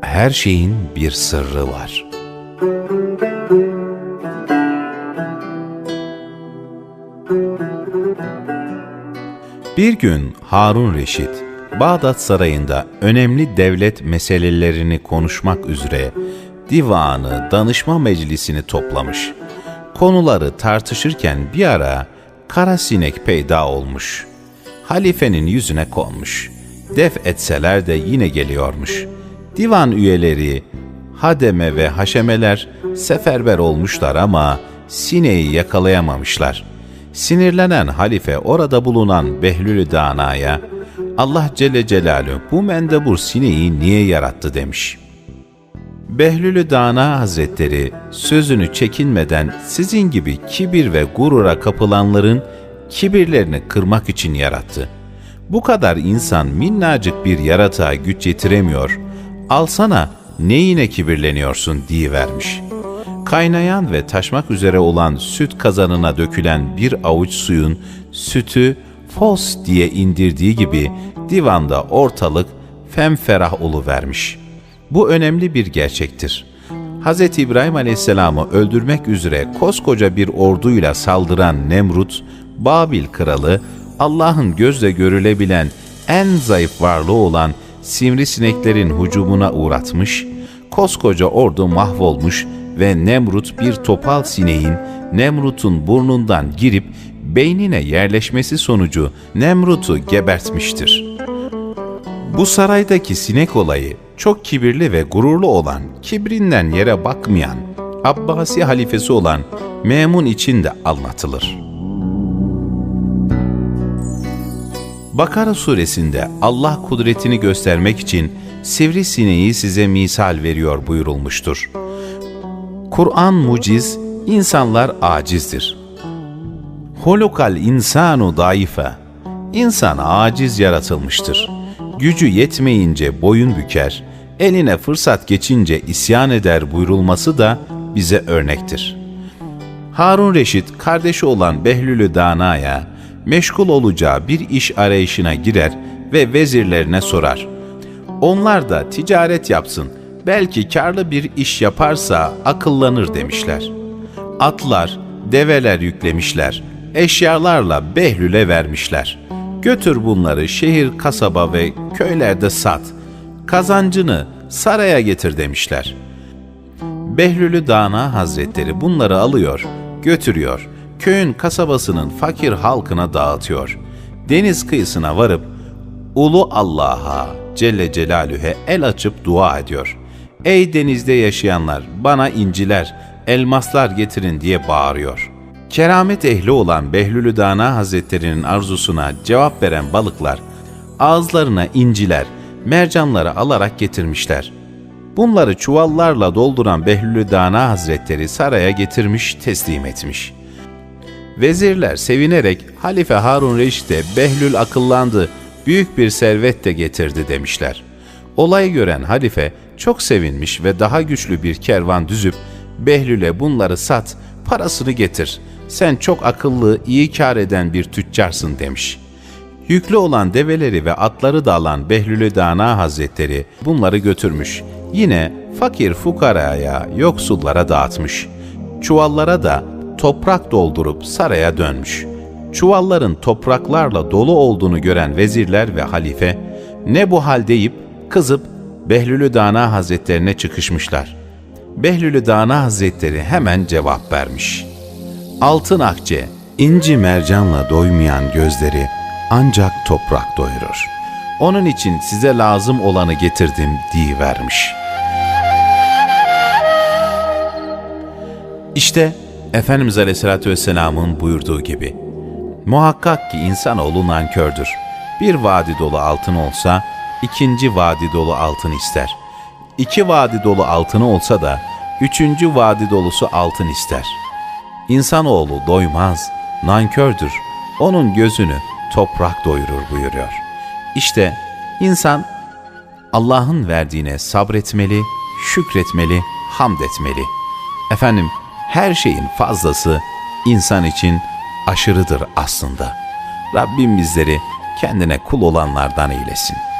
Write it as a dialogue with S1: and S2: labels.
S1: Her şeyin bir sırrı var. Bir gün Harun Reşit, Bağdat Sarayı'nda önemli devlet meselelerini konuşmak üzere divanı, danışma meclisini toplamış. Konuları tartışırken bir ara kara sinek peyda olmuş. Halifenin yüzüne konmuş. Def etseler de yine geliyormuş. Divan üyeleri, hademe ve haşemeler seferber olmuşlar ama sineği yakalayamamışlar. Sinirlenen halife orada bulunan Behlül Dana'ya Allah Celle Celaluhu bu mendebur sineği niye yarattı demiş. Behlülü Dana Hazretleri sözünü çekinmeden sizin gibi kibir ve gurura kapılanların kibirlerini kırmak için yarattı. Bu kadar insan minnacık bir yaratığa güç yetiremiyor. Alsana neyine kibirleniyorsun vermiş. Kaynayan ve taşmak üzere olan süt kazanına dökülen bir avuç suyun sütü fos diye indirdiği gibi divanda ortalık femferah vermiş. Bu önemli bir gerçektir. Hz. İbrahim Aleyhisselam'ı öldürmek üzere koskoca bir orduyla saldıran Nemrut, Babil kralı, Allah'ın gözle görülebilen en zayıf varlığı olan sivrisineklerin hücumuna uğratmış, koskoca ordu mahvolmuş ve Nemrut bir topal sineğin Nemrut'un burnundan girip beynine yerleşmesi sonucu Nemrut'u gebertmiştir. Bu saraydaki sinek olayı çok kibirli ve gururlu olan, kibrinden yere bakmayan, Abbasi halifesi olan Memun için de anlatılır. Bakara suresinde Allah kudretini göstermek için sivrisineği size misal veriyor buyurulmuştur. Kur'an muciz, insanlar acizdir. Holokal insanu daife, insan aciz yaratılmıştır. Gücü yetmeyince boyun büker, eline fırsat geçince isyan eder buyurulması da bize örnektir. Harun Reşit kardeşi olan Behlülü Dana'ya meşgul olacağı bir iş arayışına girer ve vezirlerine sorar. Onlar da ticaret yapsın, belki karlı bir iş yaparsa akıllanır demişler. Atlar, develer yüklemişler, eşyalarla Behlül'e vermişler. Götür bunları şehir, kasaba ve köylerde sat. Kazancını saraya getir demişler. Behlülü Dana Hazretleri bunları alıyor, götürüyor. Köyün kasabasının fakir halkına dağıtıyor. Deniz kıyısına varıp Ulu Allah'a Celle Celaluhu'ya el açıp dua ediyor. Ey denizde yaşayanlar bana inciler, elmaslar getirin diye bağırıyor. Keramet ehli olan Behlülü Dana Hazretleri'nin arzusuna cevap veren balıklar ağızlarına inciler, mercanları alarak getirmişler. Bunları çuvallarla dolduran Behlülü Dana Hazretleri saraya getirmiş, teslim etmiş. Vezirler sevinerek Halife Harun Reşit'e Behlül akıllandı, büyük bir servet de getirdi demişler. Olayı gören halife çok sevinmiş ve daha güçlü bir kervan düzüp Behlül'e bunları sat, parasını getir. Sen çok akıllı, iyi kar eden bir tüccarsın demiş. Yüklü olan develeri ve atları da alan Behlülü Dana Hazretleri bunları götürmüş. Yine fakir fukaraya, yoksullara dağıtmış. Çuvallara da toprak doldurup saraya dönmüş. Çuvalların topraklarla dolu olduğunu gören vezirler ve halife, ne bu hal deyip kızıp Behlülü Dana Hazretlerine çıkışmışlar. Behlülü Dana Hazretleri hemen cevap vermiş. Altın akçe, inci mercanla doymayan gözleri ancak toprak doyurur. Onun için size lazım olanı getirdim vermiş. İşte Efendimiz Aleyhisselatü Vesselam'ın buyurduğu gibi, muhakkak ki insanoğlu nankördür. Bir vadi dolu altın olsa, ikinci vadi dolu altın ister. İki vadi dolu altını olsa da, üçüncü vadi dolusu altın ister. İnsanoğlu doymaz, nankördür. Onun gözünü toprak doyurur buyuruyor. İşte insan Allah'ın verdiğine sabretmeli, şükretmeli, hamd etmeli. Efendim, her şeyin fazlası insan için aşırıdır aslında. Rabbim bizleri kendine kul olanlardan eylesin.''